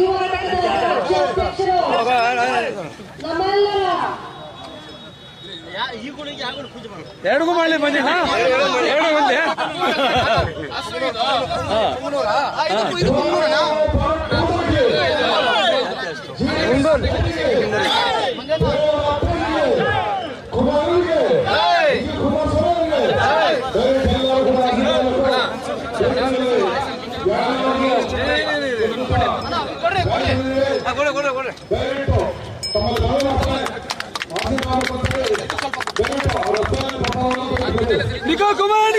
ರಾಜ್ಯಾಧ್ಯಕ್ಷರು ನಮ್ಮೆಲ್ಲರ ಎರಡಗೂ ಮಾಡಲಿ ಬನ್ನಿ ಎರಡು ಮಂದಿ ನಿಖೋ ಕುಮಾರ್ಗೆ ನಿಖೋ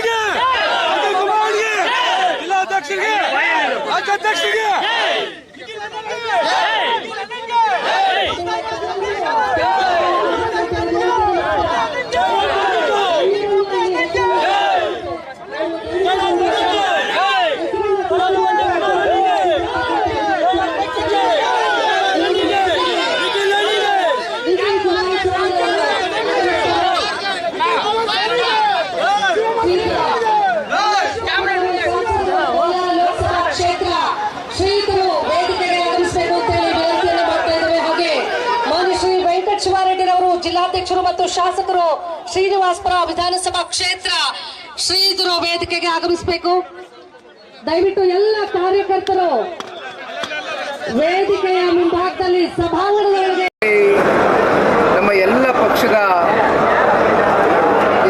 ಶ್ರೀನಿವಾಸಪುರ ವಿಧಾನಸಭಾ ಕ್ಷೇತ್ರ ಶ್ರೀಧರು ವೇದಿಕೆಗೆ ಆಗಮಿಸಬೇಕು. ದಯವಿಟ್ಟು ಎಲ್ಲ ಕಾರ್ಯಕರ್ತರು ವೇದಿಕೆಯ ಮುಂಭಾಗದಲ್ಲಿ ಸಭಾಂಗಣದೊಳಗೆ. ನಮ್ಮ ಎಲ್ಲ ಪಕ್ಷದ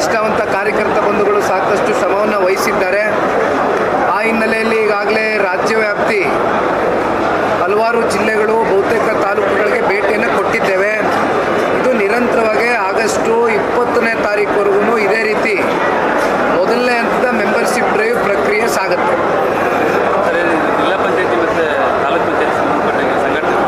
ಇಷ್ಟವಂತ ಕಾರ್ಯಕರ್ತ ಬಂಧುಗಳು ಸಾಕಷ್ಟು ಶ್ರಮವನ್ನು ವಹಿಸಿದ್ದಾರೆ. ಆ ಹಿನ್ನೆಲೆಯಲ್ಲಿ ಈಗಾಗಲೇ ರಾಜ್ಯವ್ಯಾಪ್ತಿ ಹಲವಾರು ಜಿಲ್ಲೆಗಳು ತಾರೀಕುವರೆಗೂ ಇದೇ ರೀತಿ ಮೊದಲನೇ ಹಂತದ ಮೆಂಬರ್ಶಿಪ್ ಡ್ರೈವ್ ಪ್ರಕ್ರಿಯೆ ಸಾಗುತ್ತೆ. ಜಿಲ್ಲಾ ಪಂಚಾಯತಿ ಮತ್ತು ತಾಲೂಕ್ ಪಂಚಾಯತಿ ಸಂಘಟನೆ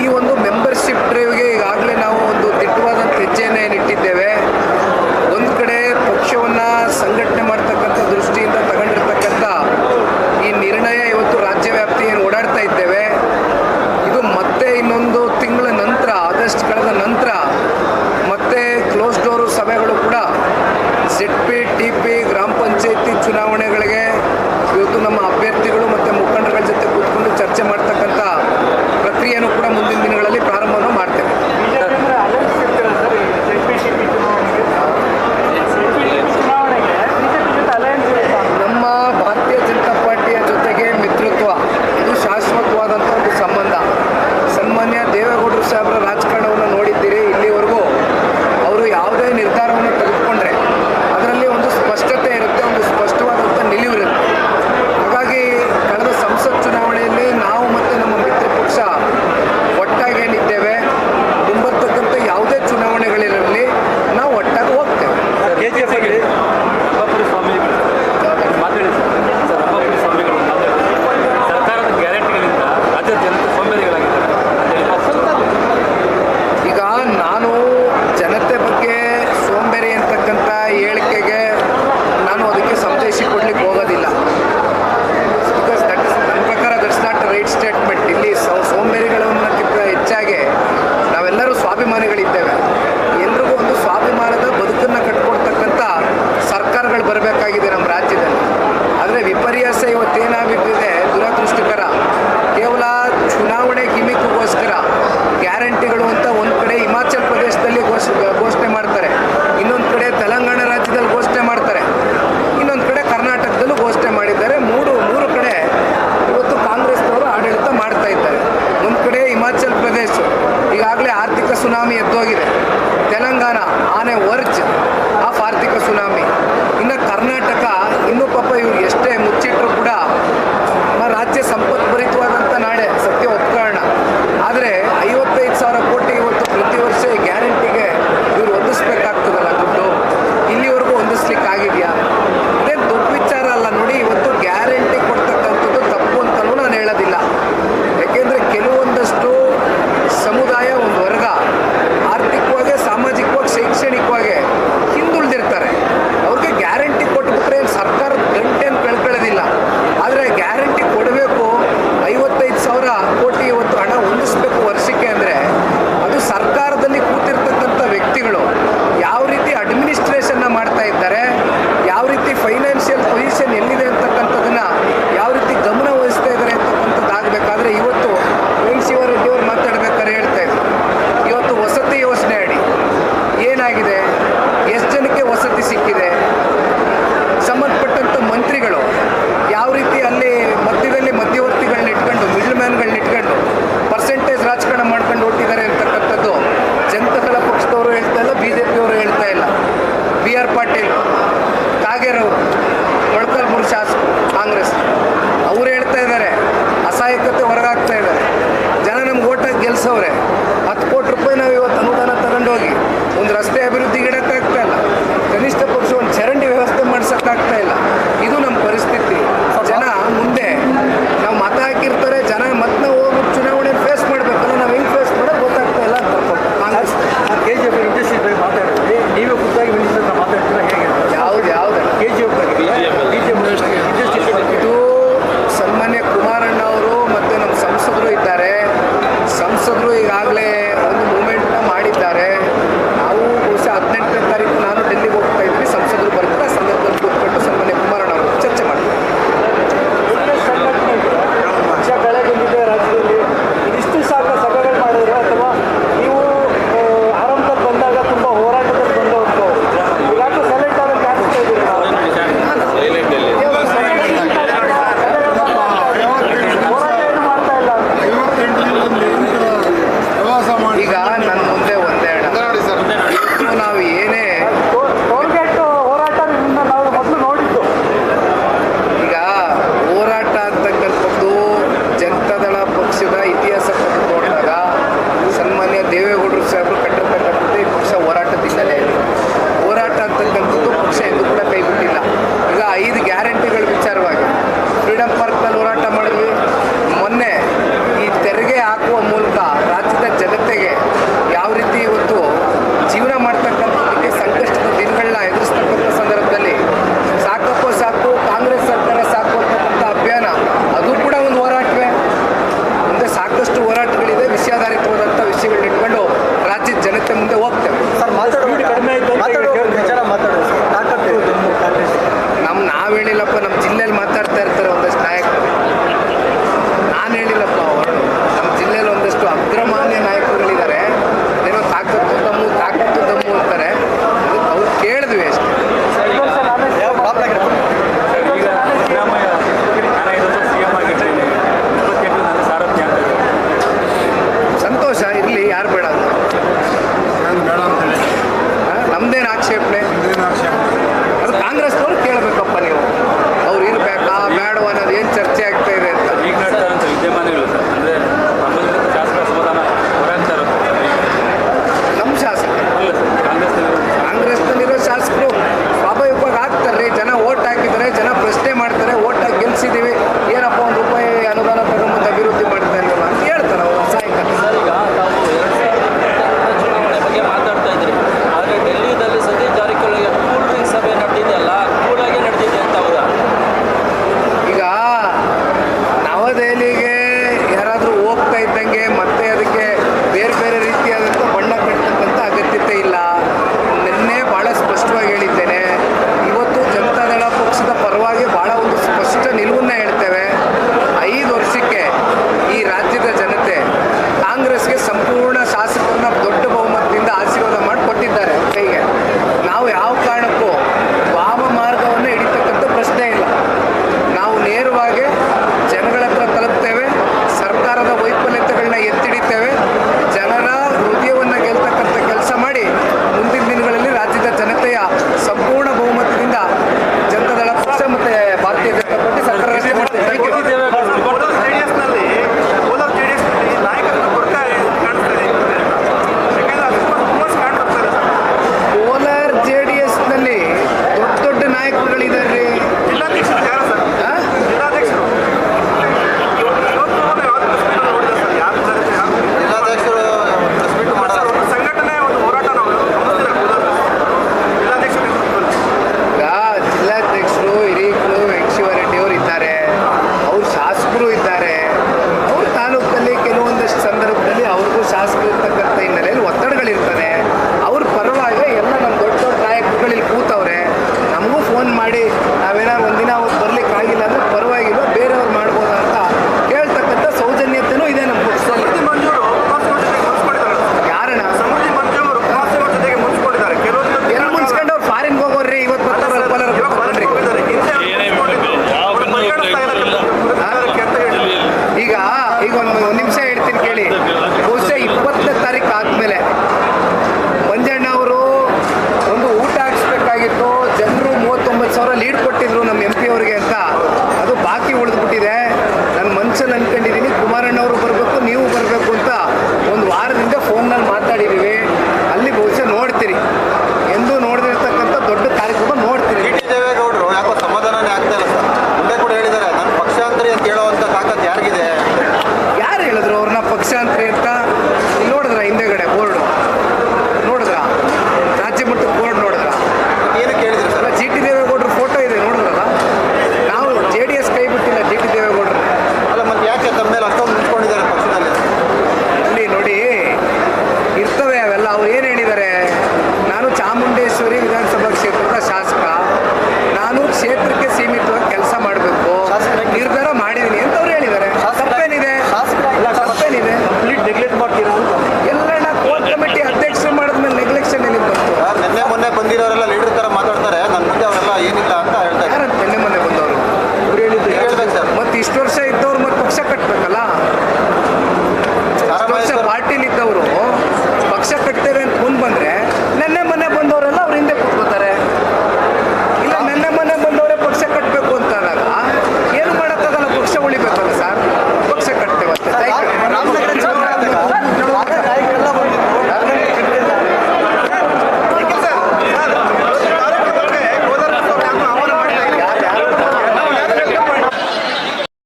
ಈ ಒಂದು ಮೆಂಬರ್ಶಿಪ್ ಡ್ರೈವ್ಗೆ ಈಗಾಗಲೇ ನಾವು ಒಂದು ದಿಟ್ಟವಾದಂಥ ಹೆಜ್ಜೆಯನ್ನು ಏನಿಟ್ಟಿದ್ದೇವೆ. ಒಂದು ಕಡೆ ಪಕ್ಷವನ್ನು ಸಂಘಟನೆ ಮಾಡ್ತಕ್ಕಂಥ ದೃಷ್ಟಿಯಿಂದ ತಗೊಂಡಿರ್ತಕ್ಕಂಥ ಈ ನಿರ್ಣಯ ಇವತ್ತು ರಾಜ್ಯವ್ಯಾಪ್ತಿ ಏನು ಓಡಾಡ್ತಾ ಇದ್ದೇವೆ. ಸ್ವಾಭಿಮಾನಿಗಳಿದ್ದೇವೆ tsunami